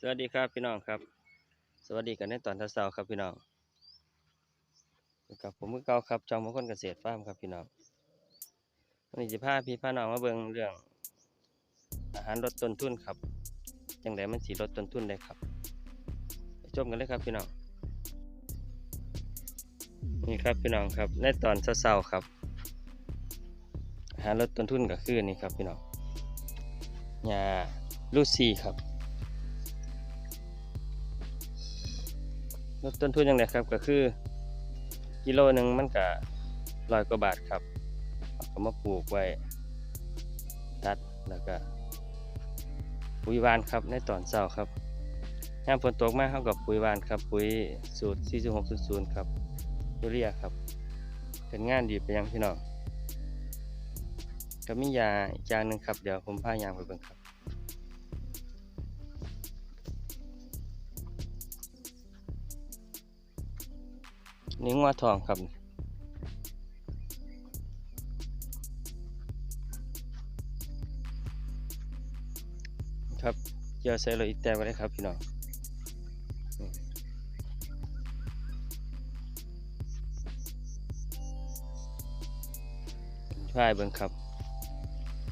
สวัสดีครับพี่น้องครับ สวัสดีกันในตอนเช้าครับพี่น้องกับผมมือเก่าครับจอมมงคลเกษตรฟาร์มครับพี่น้องวันนี้จะพาพี่พาน้องมาเบิ่งเรื่อง อาหารลดต้นทุนครับจังไดมันสีลดต้นทุนได้ครับไปชมกันเลยครับพี่น้องนี่ครับพี่น้องครับในตอนเช้าครับ อาหารลดต้นทุนก็คือนี่ครับพี่น้องยาลูซี่ครับ ลดต้นทุนยังไงครับก็คือ กิโลหนึ่งมันก็ร้อยกว่าบาทครับก็มาปลูกไว้ ตัดแล้วก็ปุ๋ยวานครับในตอนเช้าครับยามฝนตกมากเขากับปุ๋ยวานครับ ปุ๋ยสูตร 4600 ครับยูเรียครับ เป็นงานดีไปยังพี่น้องก็มียาอีกอย่างหนึ่งครับ เดี๋ยวผมพายางไปเบิ่งครับ นี่งัวทองครับครับเจียวใส่เลยอีกแต่ไว้เลยครับพี่น้องใช่วยเบิ่งครับ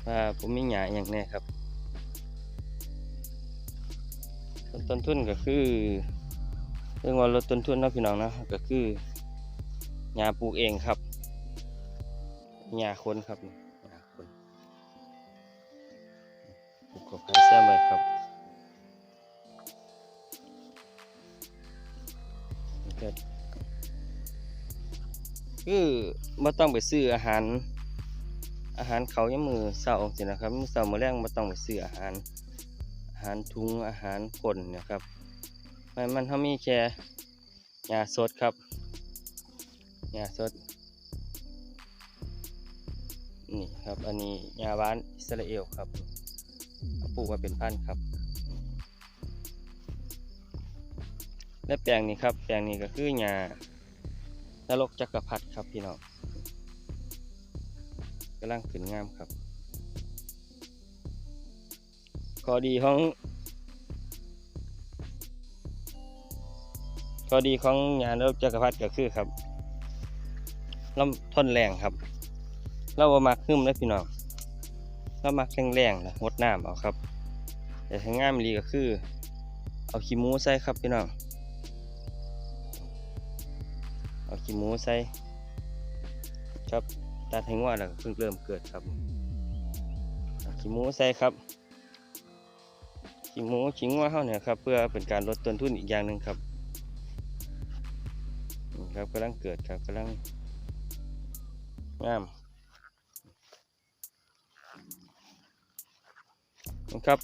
ว่าผมมีหยาอย่างแน่ครับ ต้นทุนก็คือ เรื่องว่าลดต้นทุนนาะพี่น้องนะก็คือหญ้าปลูกเองครับหญ้าคนครับหญ้าคนปลูกกับไผ่แซมไว้ครับนี่ก็คือไม่ต้องไปซื้ออาหาร อาหารเขายังมือเสาสินะครับมือเสามือแรงไม่ต้องไปซื้ออาหาร อาหารทุงอาหารคนนี่ยครับ มันมันเขามีแค่หญ้าสดครับหญ้าสด นี่ครับ อันนี้หญ้าหวานอิสราเอลครับปลูกมาเป็นพันธุ์ครับ และแปลงนี้ครับ แปลงนี้ก็คือหญ้านรกจักรพรรดิครับพี่น้องกำลังขึ้นงามครับข้อดีของ ข้อดีของงานรบจักรพรรดิก็คือครับลำทนแรงครับ เราบ่มักหึมเลยพี่น้องเรามักแรงๆนะงดน้ำเอาครับ แต่ถ้างามอีหลีก็คือ เอาขี้หมูใส่ครับพี่น้องเอาขี้หมูใส่ครับตัดให้งัวแล้วเพิ่งเริ่มเกิดครับขี้หมูใส่ครับขี้หมูขี้งัวเฮาเนี่ยครับ เพื่อเป็นการลดต้นทุนอีกอย่างหนึ่งครับ ครับกำลังเกิดครับกำลังงามนะครับ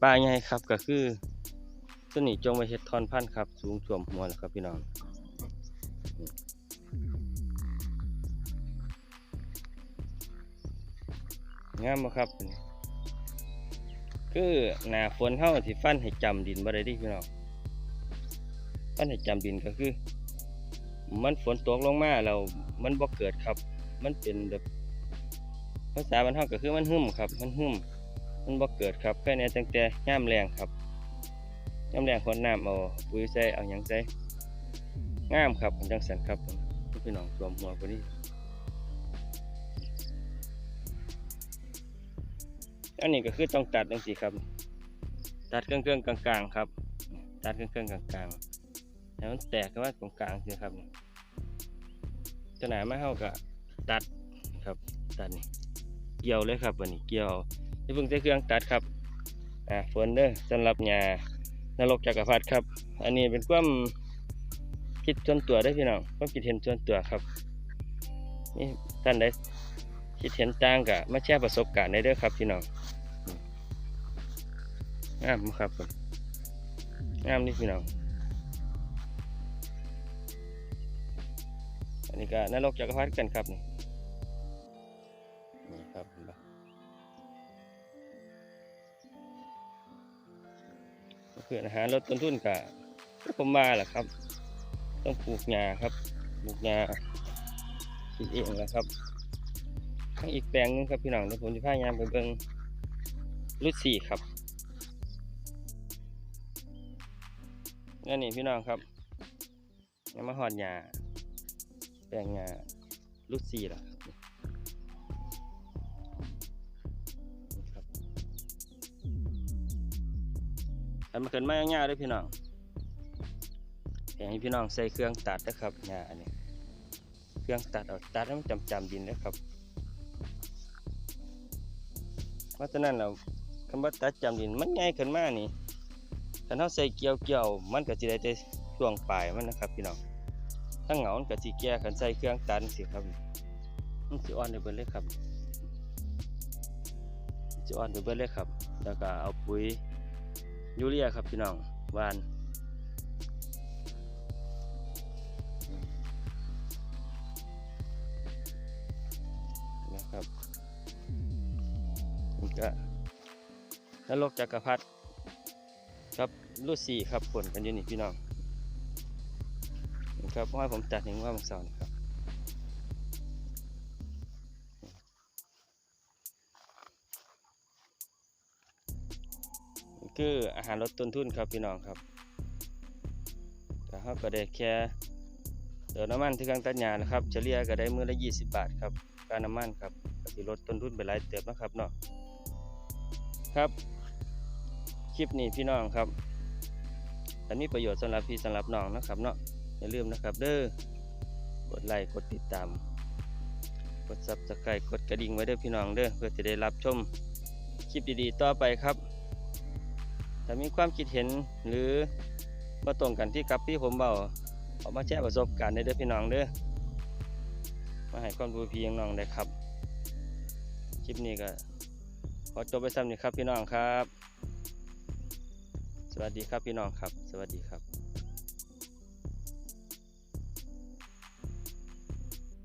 ป้าใหญ่ครับก็คือต้นนี้จงไว้เฮ็ดทอนพันธุ์ครับ สูงท่วมหัวแล้วครับพี่น้องงามบ่ครับ คือหนาฝนเฮาสิฟันให้จำดินบ่ได้ดิพี่น้องฟันให้จำดินก็คือ มันฝนตกลงมาแล้วมันบ่เกิดครับ มันเป็นแบบภาษาบ้านเฮาก็คือมันหึมครับ มันหึมมันบ่เกิดครับแค่นี้ตั้งแต่ยามแรงครับยามแรงคนน้ำเอาปุ๋ยใส่เอาหยังใส่งามครับจังสันครับผมพี่น้องรวมหัวพอดีอันนี้ก็คือต้องตัดจังซี่ครับ ตัดเครื่องๆกลางๆครับ ตัดเครื่องๆกลางๆแล้วมันแตกก็ว่าตรงกลางคือครับ ขนาดมาเข้ากับตัดครับตัดนี่เกี่ยวเลยครับวันนี้เกี่ยวที่เพิ่งใช้เครื่องตัดครับอ่าฝนเด้อสำหรับหญ้านรกจักรพรรดิครับ อันนี้เป็นความคิดส่วนตัวได้พี่น้องความคิดเห็นส่วนตัวครับนี่ท่านใดคิดเห็นต่างกะมาแชร์ประสบการณ์ได้ด้อครับพี่น้องอืมงามครับผมงามนี่พี่น้อง อันนี้ก็นรกจักรพรรดิกันครับนี่นี่ครับเห็นปะก็คืออาหารลดต้นทุนกับผมมาแหละครับ ต้องปลูกหญ้าครับปลูกหญ้าคิดเองแหละครับทั้งอีกแปลงนึงครับพี่น้องเดี๋ยวผมจะพายามไปเบิ่งรุดสี่ครับนั่นนี่พี่น้องครับยังมาหอดหญ้า แปลงหญ้าลูกซีล่ะครับนี่ครับอันมาเกินไม้ยาวๆเด้วยพี่น้องอยากให้พี่น้องใส่เครื่องตัดนะครับหญ้าอันนี้เครื่องตัดเอาตัดให้มันจำจำดินนะครับเพราะฉะนั้นเราคำว่าตัดจำดินมันง่ายขึ้นมากนี่ถ้าเราใส่เกี่ยวเกี่ยวมันก็จะได้แต่ช่วงปลายมันนะครับพี่น้อง ถ้าเหงามันก็สิแก่กันใส่เครื่องตันสิครับมันสิอ่อนได้เบิดเลยครับสิอ่อนได้เบิดเลยครับ แล้วก็เอาปุ๋ยยูเรียครับพี่น้องวานนะครับก็นรกจักรพรรดิครับรูดสี่ครับผลกันอยู่นี่พี่น้อง ครับเพราะว่าผมตัดเองว่ามันเสาร์นี่ครับ คืออาหารลดต้นทุนครับพี่น้องครับแต่เขาก็ได้แค่เติมน้ำมันที่กลางตัดหญ้านะครับเฉลี่ยก็ได้มื้อละ 20 บาทครับค่าน้ำมันครับก็สิลดต้นทุนไปหลายเติบนะครับเนาะครับคลิปนี้พี่น้องครับถ้ามีประโยชน์สำหรับพี่สำหรับน้องนะครับเนาะ อย่าลืมนะครับเด้อกดไลค์กดติดตาม กดซับสไครต์กดกระดิ่งไว้เด้อพี่น้องเด้อเพื่อจะได้รับชมคลิปดีๆต่อไปครับ ถ้ามีความคิดเห็นหรือมาตรงกันที่กับพี่ผมเบาเอามาแชร์ประสบการณ์ได้เด้อพี่น้องเด้อมาให้ความรู้พี่น้องได้ครับ คลิปนี้ก็ขอจบไปซ้ำนี่ครับพี่น้องครับ สวัสดีครับพี่น้องครับ สวัสดีครับ